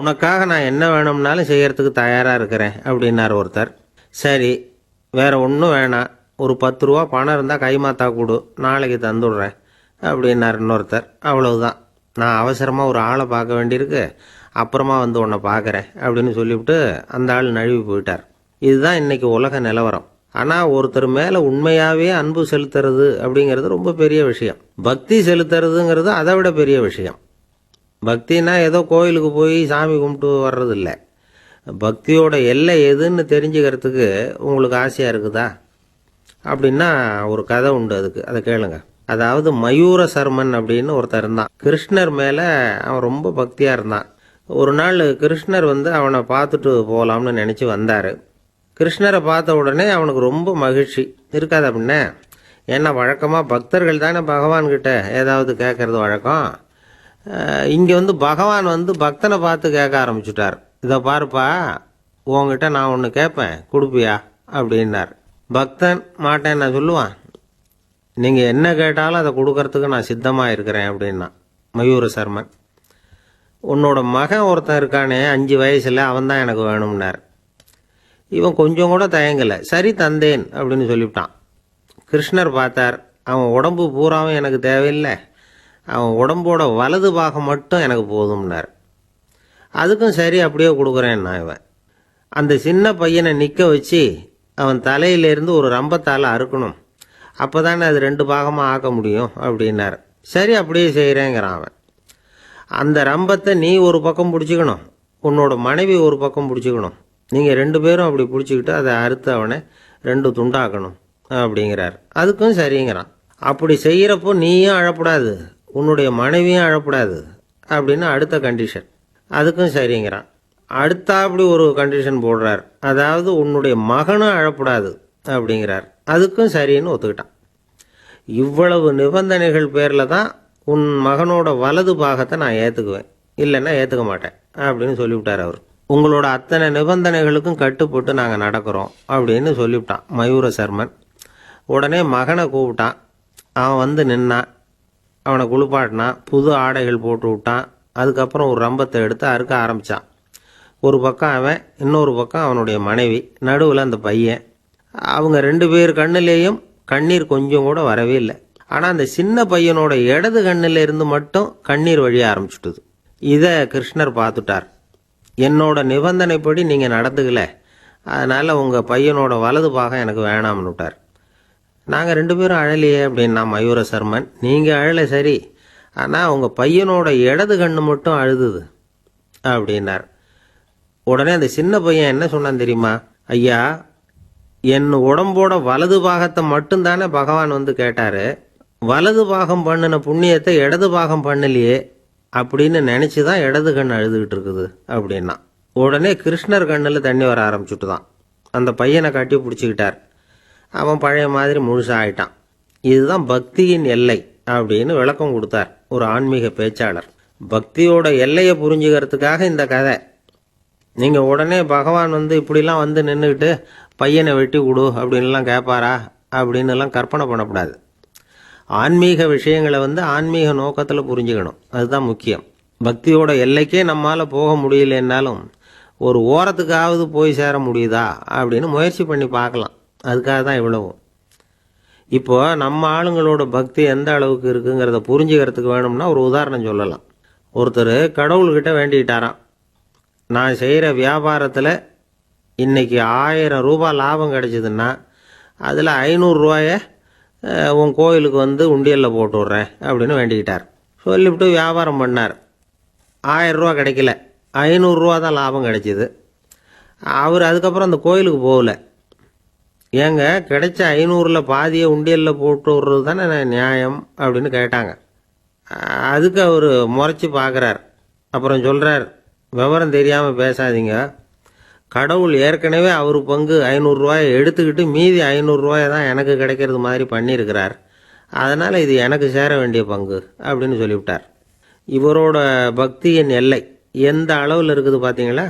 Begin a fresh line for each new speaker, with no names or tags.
உனக்காக நான் என்ன வேணும்னாலும் செய்கிறதுக்கு தயாராக இருக்கிறேன் அப்படின்னார் ஒருத்தர். சரி வேறு ஒன்றும் வேணாம் ஒரு பத்து ரூபா பணம் இருந்தால் கைமாத்தா கொடு நாளைக்கு தந்துடுறேன் அப்படின்னார் இன்னொருத்தர். அவ்வளவுதான். நான் அவசரமாக ஒரு ஆளை பார்க்க வேண்டியிருக்கு அப்புறமா வந்து உன்னை பார்க்குறேன் அப்படின்னு சொல்லிவிட்டு அந்த ஆள் நழுவி போயிட்டார். இதுதான் இன்றைக்கி உலக நிலவரம். ஆனால் ஒருத்தர் மேலே உண்மையாகவே அன்பு செலுத்துறது அப்படிங்கிறது ரொம்ப பெரிய விஷயம். பக்தி செலுத்துறதுங்கிறது அதை விட பெரிய விஷயம். பக்தினா ஏதோ கோயிலுக்கு போய் சாமி கும்பிட்டு வர்றதில்ல. பக்தியோட எல்லை எதுன்னு தெரிஞ்சுக்கிறதுக்கு உங்களுக்கு ஆசையாக இருக்குதா? அப்படின்னா ஒரு கதை உண்டு அதுக்கு. அதை கேளுங்க. அதாவது மயூர சர்மன் அப்படின்னு ஒருத்தர் இருந்தான். கிருஷ்ணர் மேலே அவன் ரொம்ப பக்தியாக இருந்தான். ஒரு நாள் கிருஷ்ணர் வந்து அவனை பார்த்துட்டு போகலாம்னு நினச்சி வந்தார். கிருஷ்ணரை பார்த்த உடனே அவனுக்கு ரொம்ப மகிழ்ச்சி. இருக்காது அப்படின்னே ஏன்னா வழக்கமாக பக்தர்கள் தானே பகவான்கிட்ட ஏதாவது கேட்குறது வழக்கம்? இங்கே வந்து பகவான் வந்து பக்தனை பார்த்து கேட்க ஆரம்பிச்சுட்டார். இதை பாருப்பா உங்ககிட்ட நான் ஒன்று கேட்பேன் கொடுப்பியா? அப்படின்னார். பக்தன் மாட்டேன் நான் சொல்லுவான். நீங்கள் என்ன கேட்டாலும் அதை கொடுக்கறதுக்கு நான் சித்தமாக இருக்கிறேன் அப்படின்னா மயூர சர்மன். உன்னோட மகன் ஒருத்தன் இருக்கானே அஞ்சு வயசில் அவன் தான் எனக்கு வேணும்னார். இவன் கொஞ்சம் கூட தயங்கலை. சரி தந்தேன் அப்படின்னு சொல்லிவிட்டான். கிருஷ்ணர் பார்த்தார் அவன் உடம்பு பூராவும் எனக்கு தேவையில்லை. அவன் உடம்போட வலது பாகம் மட்டும் எனக்கு போதும்னார். அதுக்கும் சரி அப்படியே கொடுக்குறேன் நான் இவன். அந்த சின்ன பையனை நிற்க வச்சு அவன் தலையிலேருந்து ஒரு ரம்பத்தால் அறுக்கணும். அப்போ தானே அது ரெண்டு பாகமாக ஆக்க முடியும் அப்படின்னார். சரி அப்படியே செய்கிறேங்கிறான் அவன். அந்த ரம்பத்தை நீ ஒரு பக்கம் பிடிச்சிக்கணும். உன்னோட மனைவி ஒரு பக்கம் பிடிச்சிக்கணும். நீங்கள் ரெண்டு பேரும் அப்படி பிடிச்சிக்கிட்டு அதை அறுத்து அவனை ரெண்டு துண்டாக்கணும் அப்படிங்கிறார். அதுக்கும் சரிங்கிறான். அப்படி செய்கிறப்போ நீயும் அழக்கூடாது உன்னுடைய மனைவியும் அழக்கூடாது அப்படின்னு அடுத்த கண்டிஷன் அதுக்கும் சரிங்கிறான். அடுத்தா அப்படி ஒரு கண்டிஷன் போடுறார். அதாவது உன்னுடைய மகனும் அழக்கூடாது அப்படிங்கிறார். அதுக்கும் சரின்னு ஒத்துக்கிட்டான். இவ்வளவு நிபந்தனைகள் பேரில் தான் உன் மகனோட வலது பாகத்தை நான் ஏற்றுக்குவேன் இல்லைன்னா ஏற்றுக்க மாட்டேன் அப்படின்னு சொல்லிவிட்டார் அவர். உங்களோட அத்தனை நிபந்தனைகளுக்கும் கட்டுப்பட்டு நாங்கள் நடக்கிறோம் அப்படின்னு சொல்லிவிட்டான் மயூர சர்மன் உடனே மகனை கூப்பிட்டான். அவன் வந்து நின்னான். அவனை குளிப்பாட்டினான் புது ஆடைகள் போட்டு விட்டான். அதுக்கப்புறம் ஒரு ரம்பத்தை எடுத்து அறுக்க ஆரம்பித்தான் ஒரு பக்கம் அவன் இன்னொரு பக்கம் அவனுடைய மனைவி நடுவில் அந்த பையன். அவங்க ரெண்டு பேர் கண்ணுலேயும் கண்ணீர் கொஞ்சம் கூட வரவே இல்லை. ஆனால் அந்த சின்ன பையனோட இடது கண்ணில் இருந்து மட்டும் கண்ணீர் வழிய ஆரம்பிச்சுட்டுது. இதை கிருஷ்ணர் பார்த்துட்டார். என்னோட நிபந்தனைப்படி நீங்கள் நடந்துக்கல. அதனால் உங்கள் பையனோட வலது பாகம் எனக்கு வேணாம்னு விட்டார் நாங்கள் ரெண்டு பேரும் அழலையே அப்படின்னா மயூர சர்மன். நீங்கள் அழலை சரி. ஆனால் உங்கள் பையனோட இடது கண்ணு மட்டும் அழுதுது அப்படின்னார். உடனே அந்த சின்ன பையன் என்ன சொன்னான் தெரியுமா? ஐயா என் உடம்போட வலது பாகத்தை மட்டும்தானே பகவான் வந்து கேட்டார். வலது பாகம் பண்ணின புண்ணியத்தை இடது பாகம் பண்ணலையே அப்படின்னு நினச்சி தான் இடது கண் அழுதுகிட்டு இருக்குது அப்படின்னா. உடனே கிருஷ்ணர் கண்ணில் தண்ணி வர ஆரம்பிச்சுட்டு தான் அந்த பையனை கட்டி பிடிச்சிக்கிட்டார். அவன் பழைய மாதிரி முழுசாகிட்டான் இதுதான் பக்தியின் எல்லை அப்படின்னு விளக்கம் கொடுத்தார் ஒரு ஆன்மீக பேச்சாளர். பக்தியோட எல்லையை புரிஞ்சுக்கிறதுக்காக இந்த கதை. நீங்கள் உடனே பகவான் வந்து இப்படிலாம் வந்து நின்றுக்கிட்டு பையனை வெட்டி கொடு அப்படின்லாம் கேட்பாரா அப்படின்னு எல்லாம் கற்பனை பண்ணக்கூடாது. ஆன்மீக விஷயங்களை வந்து ஆன்மீக நோக்கத்தில் புரிஞ்சுக்கணும். அதுதான் முக்கியம். பக்தியோட எல்லைக்கே நம்மால் போக முடியலன்னாலும் ஒரு ஓரத்துக்காவது போய் சேர முடியுதா அப்படின்னு முயற்சி பண்ணி பார்க்கலாம். அதுக்காக தான் இவ்வளவும் இப்போ நம்ம ஆளுங்களோட பக்தி எந்த அளவுக்கு இருக்குங்கிறத புரிஞ்சுக்கிறதுக்கு வேணும்னா ஒரு உதாரணம் சொல்லலாம். ஒருத்தர் கடவுள்கிட்ட வேண்டிக்கிட்டாராம் நான் செய்கிற வியாபாரத்தில் இன்னைக்கு ஆயிரம் ரூபாய் லாபம் கிடச்சிதுன்னா அதில் ஐநூறுரூவாய உன் கோயிலுக்கு வந்து உண்டியலில் போட்டு விட்றேன் அப்படின்னு வேண்டிக்கிட்டார். சொல்லிவிட்டு வியாபாரம் பண்ணார். ஆயிரம் ரூபா கிடைக்கல. ஐநூறுரூவா தான் லாபம் கிடைச்சிது. அவர் அதுக்கப்புறம் அந்த கோயிலுக்கு போகல. ஏங்க கிடைச்ச ஐநூறில் பாதியை உண்டியலில் போட்டு விட்றது தானே நியாயம் அப்படின்னு கேட்டாங்க. அதுக்கு அவர் முறைச்சி பார்க்குறார் அப்புறம் சொல்கிறார் விவரம் தெரியாமல் பேசாதீங்க. கடவுள் ஏற்கனவே அவர் பங்கு ஐநூறுரூவாயை எடுத்துக்கிட்டு மீதி ஐநூறுரூவாயை தான் எனக்கு கிடைக்கிறது மாதிரி பண்ணியிருக்கிறார். அதனால் இது எனக்கு சேர வேண்டிய பங்கு அப்படின்னு சொல்லிவிட்டார். இவரோட பக்தியின் எல்லை எந்த அளவில் இருக்குது பார்த்தீங்களா